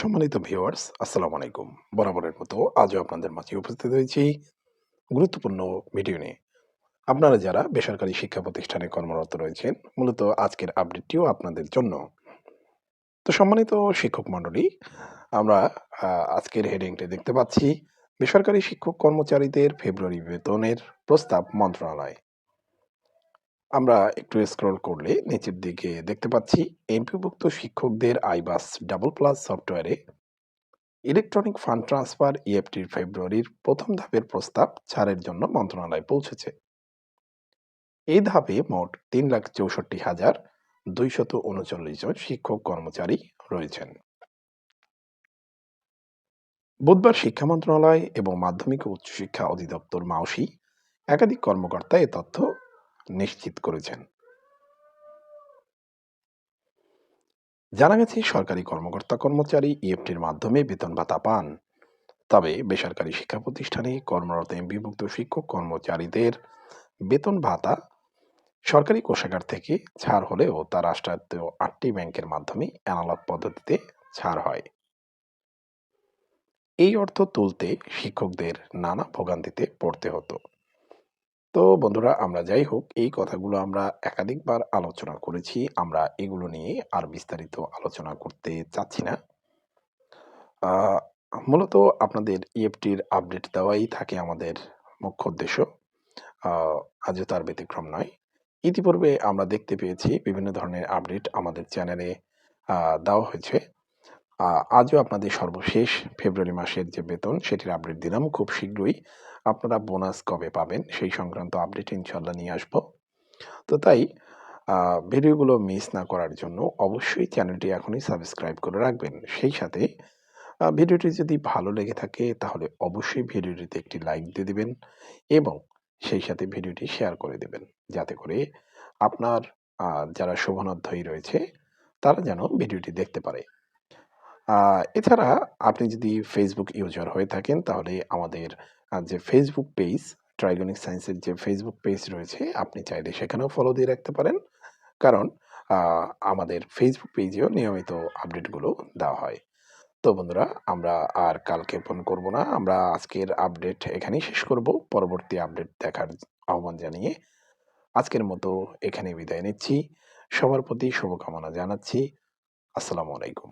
সম্মানিত ভিউয়ার্স, আসসালামু আলাইকুম। বরাবরের মতো আজও আপনাদের মাঝে উপস্থিত হয়েছি গুরুত্বপূর্ণ ভিডিও নিয়ে। আপনারা যারা বেসরকারি শিক্ষা প্রতিষ্ঠানে কর্মরত রয়েছেন, মূলত আজকের আপডেটটিও আপনাদের জন্য। তো সম্মানিত শিক্ষক মণ্ডলী, আমরা আজকের হেডিংটি দেখতে পাচ্ছি, বেসরকারি শিক্ষক কর্মচারীদের ফেব্রুয়ারি বেতনের প্রস্তাব মন্ত্রণালয়। আমরা একটু স্ক্রল করলে নিচের দিকে দেখতে পাচ্ছি এমপিভুক্ত শিক্ষকদের আইবাস ডাবল প্লাস সফটওয়্যারে ইলেকট্রনিক ফান্ড ট্রান্সফার ইএফটির ফেব্রুয়ারির প্রথম ধাপের প্রস্তাব ছাড়ের জন্য মন্ত্রণালয় পৌঁছেছে। এই ধাপে মোট তিন লাখ চৌষট্টি হাজার দুইশত উনচল্লিশ জন শিক্ষক কর্মচারী রয়েছেন। বুধবার শিক্ষা মন্ত্রণালয় এবং মাধ্যমিক ও উচ্চশিক্ষা অধিদপ্তর মাউসি একাধিক কর্মকর্তা এ তথ্য নিশ্চিত করেছেন। জানা গেছে, সরকারি কর্মকর্তা কর্মচারী ইএফটির মাধ্যমে বেতন ভাতা পান। তবে বেসরকারি শিক্ষা প্রতিষ্ঠানে কর্মরত এমপিভুক্ত শিক্ষক কর্মচারীদের বেতন ভাতা সরকারি কোষাগার থেকে ছাড় হলেও তা রাষ্ট্রায়ত্ত আটটি ব্যাংকের মাধ্যমে অ্যানালগ পদ্ধতিতে ছাড় হয়। এই অর্থ তুলতে শিক্ষকদের নানা ভোগান্তিতে পড়তে হতো। তো বন্ধুরা, আমরা যাই হোক, এই কথাগুলো আমরা একাধিকবার আলোচনা করেছি। আমরা এগুলো নিয়ে আর বিস্তারিত আলোচনা করতে চাচ্ছি না। মূলত আপনাদের ইএফটির আপডেট দেওয়াই থাকে আমাদের মুখ্য উদ্দেশ্য। আজও তার ব্যতিক্রম নয়। ইতিপূর্বে আমরা দেখতে পেয়েছি বিভিন্ন ধরনের আপডেট আমাদের চ্যানেলে দেওয়া হয়েছে। আজও আপনাদের সর্বশেষ ফেব্রুয়ারি মাসের যে বেতন, সেটির আপডেট দিলাম খুব শীঘ্রই। আপনারা বোনাস কবে পাবেন সেই সংক্রান্ত আপডেট ইনশাল্লাহ নিয়ে আসব। তো তাই ভিডিওগুলো মিস না করার জন্য অবশ্যই চ্যানেলটি এখনই সাবস্ক্রাইব করে রাখবেন। সেই সাথে ভিডিওটি যদি ভালো লেগে থাকে, তাহলে অবশ্যই ভিডিওটিতে একটি লাইক দিয়ে দেবেন এবং সেই সাথে ভিডিওটি শেয়ার করে দেবেন। যাতে করে আপনার যারা শোভনাধ্যায়ী রয়েছে, তারা যেন ভিডিওটি দেখতে পারে। এছাড়া আপনি যদি ফেসবুক ইউজার হয়ে থাকেন, তাহলে আমাদের যে ফেসবুক পেজ ট্রাইগনিক সায়েন্সের যে ফেসবুক পেজ রয়েছে, আপনি চাইলে সেখানেও ফলো দিয়ে রাখতে পারেন। কারণ আমাদের ফেসবুক পেজেও নিয়মিত আপডেটগুলো দেওয়া হয়। তো বন্ধুরা, আমরা আর কালকে ফোন করব না। আমরা আজকের আপডেট এখানেই শেষ করব। পরবর্তী আপডেট দেখার আহ্বান জানিয়ে আজকের মতো এখানে বিদায় নিচ্ছি। সবার প্রতি শুভকামনা জানাচ্ছি। আসসালামু আলাইকুম।